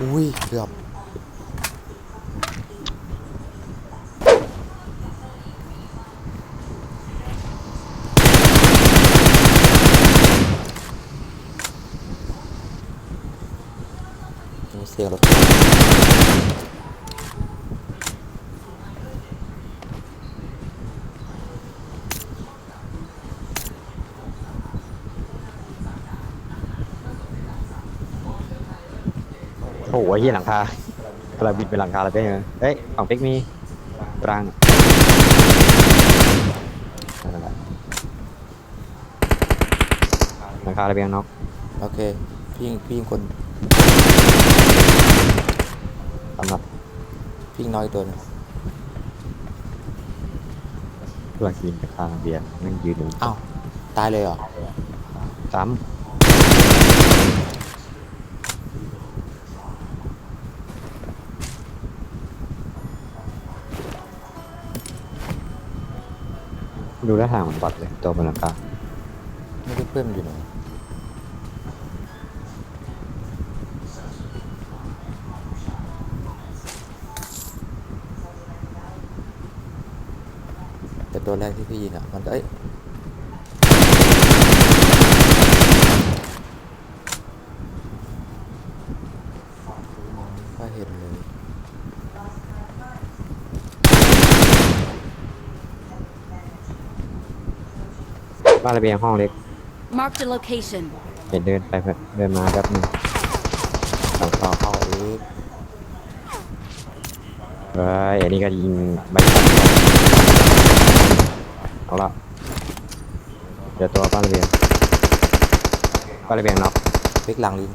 อุ้ยเกือบเสียงรถ หไอ้เหี้ยหลังคากำลังบินไปหลังคาแล้วเป็นยังไงเอ้ยฝั่งเป๊กมีตรังนั่นแหละหลังคาระเบียงน็อกโอเค พี่ยิงพี่ยิงคนสำหรับพี่ยิงน้อยอีกตัวหนึงเพื่อนกินกับคาระเบียงนั่งยืนอยู่อ้าวตายเลยเหรอ ซ้ำ ดูท่าทางเหมือนบอดเลยตัวบนหลังคาไม่รู้เพื่อนมันอยู่ไหนแต่ตัวแรกที่พี่ยิงอะ มันก็เอ้ยก็เห็นเลย บ้านระเบียงห้องเล็ก Marked a location. เห็นเดินไปเพื่อนเดินมาแป๊บหนึงหลังคาเอาอีกเฮ้ยอันนี้ก็ยิงใบสั่นเอาละเดี๋ยวตัวบ้านระเบียงบ้านระเบียงน็อกพลิกหลังลิง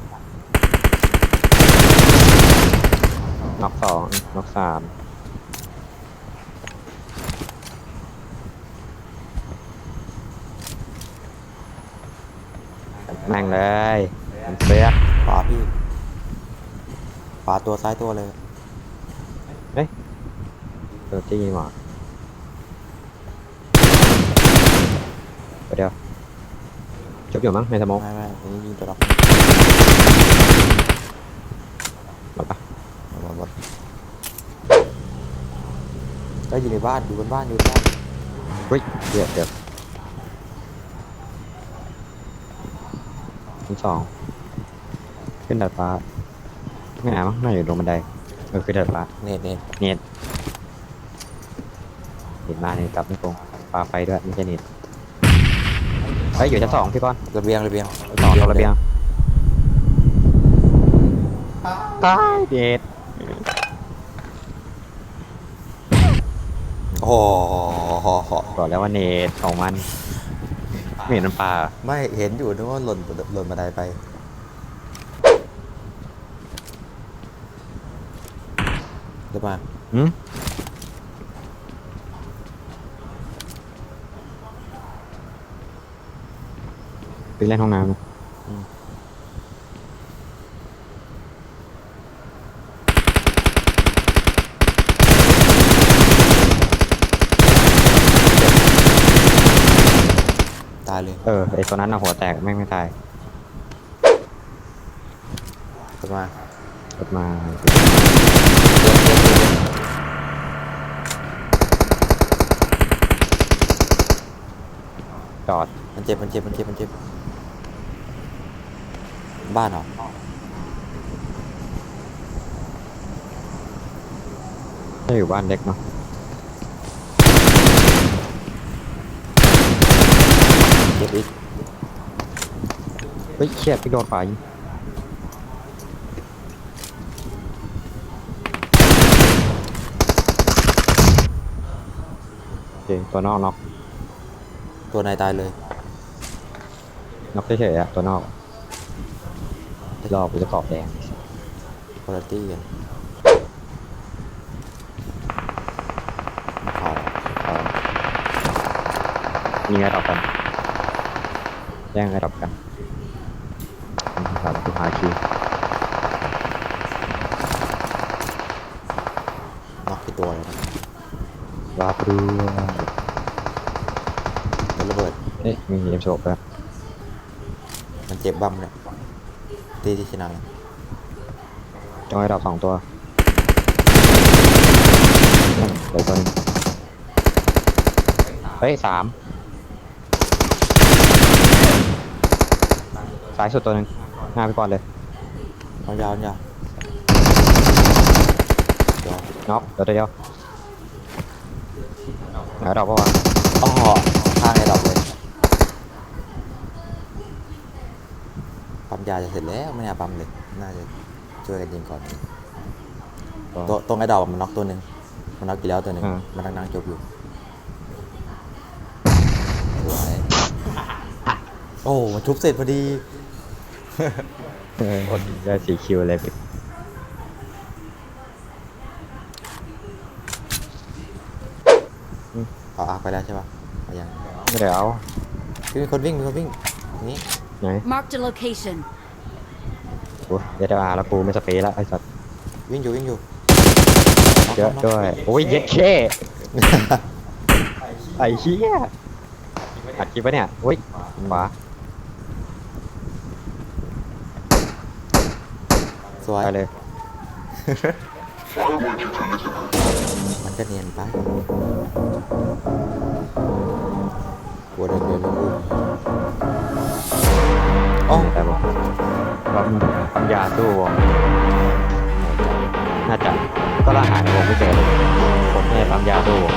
น็อกสองน็อกสาม แม่งเลยมันเสียขวาพี่ขวาตัวซ้ายตัวเลยเฮ้ยตัวจี้หว่าเดี๋ยวจบอยู่มั้งในสมองไม่ไม่อันนี้ยิงตัวล็อกหมดปะหมดหมดก็อยู่ในบ้านอยู่บนบ้านอยู่บนบ้านเฮ้ยเดี๋ยวเดี๋ยว ชั้นสอง ขึ้นดาดฟ้าไม่หนามั้งน่าอยู่ตรงบันไดเออขึ้นดาดฟ้าเน็ตเน็ตเน็ตเน็ตมาเน็ตกลับไม่ตรงปาไฟด้วยไม่ใช่เน็ตเฮ้ยอยู่ชั้นสองพี่ก้อนระเบียงระเบียงสองตรงระเบียงตายเด็ดโอ้โหบอกแล้วว่าเน็ตของมัน ไม่เห็นมันปลาไม่เห็นอยู่นึกว่าหล่นหล่นบันไดไป เดี๋ยวมาหืมไปเล่นห้องน้ำนะายเลยเออไอตัวนั้นน่ะหัวแตกแม่งไม่ตายเดี๋ยวมากดมาจอดมันเจ็บมันเจ็บมันเจ็บมันเจ็บบ้านเหรอถ้าอยู่บ้านเล็กเนาะ จ็บอีกเฮ้ยเชียพี่โดนฝ่ายยิงโอเคตัวนอกน็อกตัวนายตายเลยน็อกเฉยๆอะตัวนอกรอบกูจะกรอบแดงคุณภาพกันเขาเออยิงไอ้ดอกกัน แย่งไอ้ดอกกันครับกูหาคิวน็อกกี่ตัวเลยนะรับรู้มันระเบิดเอ๊ะมีเอ็มโชกแล้วมันเจ็บบั้มเลยตีที่ชนะแล้วจอยดอกสองตัวเดี๋ยวตัวนึงเฮ้ยสาม ซ้ายสุดตัวหนึ่งหน้าไปก่อนเลยเอายาวเอายาวเดี๋ยวน็อกเดี๋ยวเดียวไหนดอกปะวะอ๋อข้างไอ้ดอกเลยปั๊มยาจะเสร็จแล้วไม่น่าปั๊มเลยน่าจะช่วยกันยิงก่อนตัวตรงไอ้ดอกมันน็อกตัวหนึ่งมันน็อกกี่แล้วตัวหนึ่งมันนั่งๆจบอยู่สวยโอ้มันชุบเสร็จพอดี เออได้สีคิวเลยพี่เอาอาร์คไปแล้วใช่ปะเอายังไม่ได้เอาคือมีคนวิ่งมีคนวิ่งนี่ไหน Marked a location. โอ้ยเดี๋ยวจะมาแล้วกูไม่สเปรย์แล้วไอ้สัตว์วิ่งอยู่วิ่งอยู่เยอะด้วย โอ้ยเย็ดเช่ไอ้เหี้ยอัดคลิปปะเนี่ยอุ้ยขวา สวย ไปเลย มันก็เนียนไปกลัวเดินเดินลงอุ้มอ๋อแต่บอกปั๊มปั๊มยาสู้วงน่าจะก็ล่าหาในวงไม่เจอเลยผมไม่ได้ปั๊มยาสู้วง